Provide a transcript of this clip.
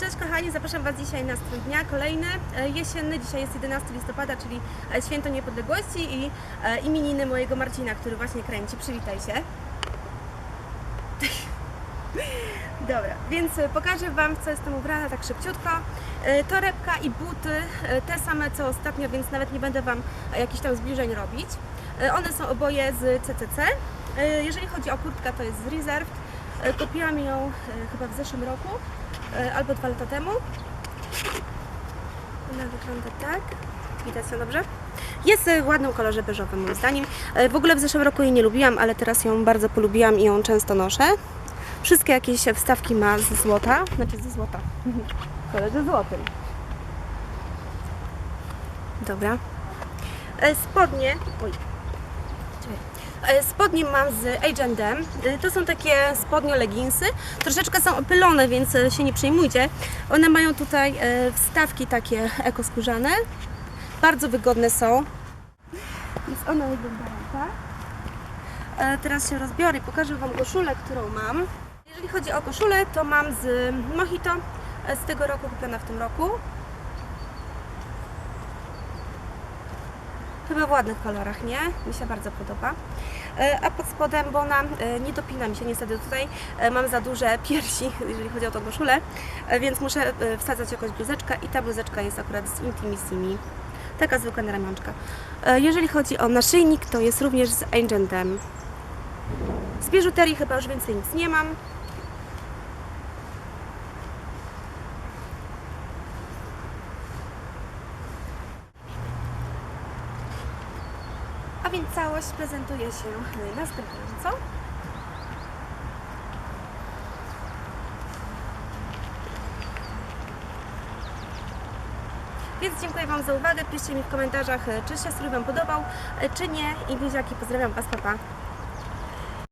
Cześć kochani, zapraszam Was dzisiaj na stron dnia, kolejny e, jesienny. Dzisiaj jest 11 listopada, czyli e, święto niepodległości i e, imieniny mojego Marcina, który właśnie kręci. Przywitaj się. Dobra, więc pokażę Wam, co jestem ubrana tak szybciutko. Torebka i buty, te same co ostatnio, więc nawet nie będę Wam jakichś tam zbliżeń robić. One są oboje z CCC. Jeżeli chodzi o kurtkę, to jest z Reserved. Kupiłam ją chyba w zeszłym roku, albo dwa lata temu. Ona wygląda tak. Widać ją dobrze? Jest e, w ładnym kolorze beżowym moim zdaniem. E, W ogóle w zeszłym roku jej nie lubiłam, ale teraz ją bardzo polubiłam i ją często noszę. Wszystkie jakieś wstawki ma ze złota, znaczy ze złota. Kolorze złotym. Dobra. E, Spodnie. Oj. E, Spodnie mam z H&M. To są takie spodnie leginsy. Troszeczkę są opylone, więc e, się nie przejmujcie. One mają tutaj wstawki takie ekoskórzane. Bardzo wygodne są. Więc one wyglądają tak. Teraz się rozbiorę i pokażę Wam koszulę, którą mam. Jeżeli chodzi o koszulę, to mam z Mojito z tego roku, kupiona w tym roku. Chyba w ładnych kolorach, nie? Mi się bardzo podoba. E, A pod spodem, bo ona e, nie dopina mi się niestety tutaj, e, mam za duże piersi, jeżeli chodzi o tą koszulę, więc muszę wsadzać jakąś bluzeczkę i ta bluzeczka jest akurat z Intimissimi. Taka zwykła na ramionczka. Jeżeli chodzi o naszyjnik, to jest również z H&M. Z biżuterii chyba już więcej nic nie mam. A więc całość prezentuje się następująco. Więc dziękuję Wam za uwagę. Piszcie mi w komentarzach, czy się strój Wam podobał, czy nie. I buziaki, pozdrawiam Was, papa. Pa.